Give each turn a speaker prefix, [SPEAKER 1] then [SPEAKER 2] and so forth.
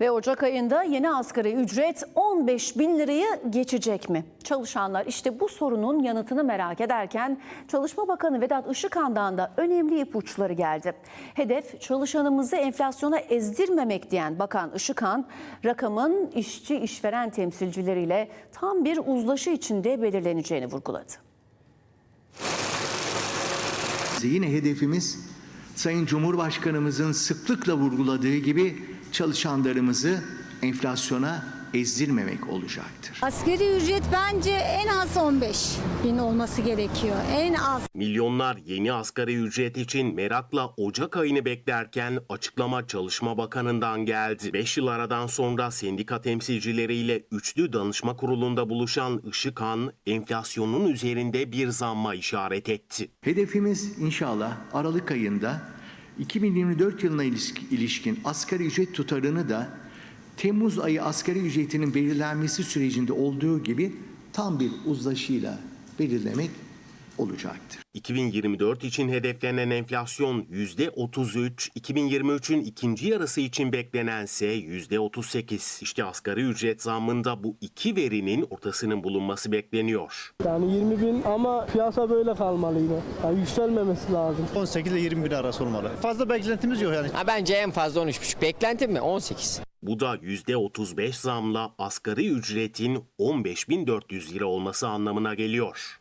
[SPEAKER 1] Ve Ocak ayında yeni asgari ücret 15 bin lirayı geçecek mi? Çalışanlar işte bu sorunun yanıtını merak ederken Çalışma Bakanı Vedat Işıkhan'dan da önemli ipuçları geldi. Hedef çalışanımızı enflasyona ezdirmemek diyen Bakan Işıkhan, rakamın işçi işveren temsilcileriyle tam bir uzlaşı içinde belirleneceğini vurguladı.
[SPEAKER 2] Yine hedefimiz Sayın Cumhurbaşkanımızın sıklıkla vurguladığı gibi çalışanlarımızı enflasyona ezdirmemek olacaktır.
[SPEAKER 3] Asgari ücret bence en az 15 bin olması gerekiyor. En az.
[SPEAKER 4] Milyonlar yeni asgari ücret için merakla Ocak ayını beklerken açıklama Çalışma Bakanı'ndan geldi. 5 yıl aradan sonra sendika temsilcileriyle üçlü danışma kurulunda buluşan Işıkhan, enflasyonun üzerinde bir zamma işaret etti.
[SPEAKER 2] Hedefimiz inşallah Aralık ayında 2024 yılına iliş- ilişkin asgari ücret tutarını da Temmuz ayı asgari ücretinin belirlenmesi sürecinde olduğu gibi tam bir uzlaşıyla belirlemek olacaktır.
[SPEAKER 4] 2024 için hedeflenen enflasyon %33, 2023'ün ikinci yarısı için beklenense %38. İşte asgari ücret zammında bu iki verinin ortasının bulunması bekleniyor.
[SPEAKER 5] Yani 20 bin ama piyasa böyle kalmalıydı. Yani yükselmemesi lazım.
[SPEAKER 6] 18 ile 20 bin arası olmalı. Fazla beklentimiz yok yani.
[SPEAKER 7] Ha, bence en fazla 13,5. Beklentim mi? 18.
[SPEAKER 4] Bu da %35 zamla asgari ücretin 15.400 lira olması anlamına geliyor.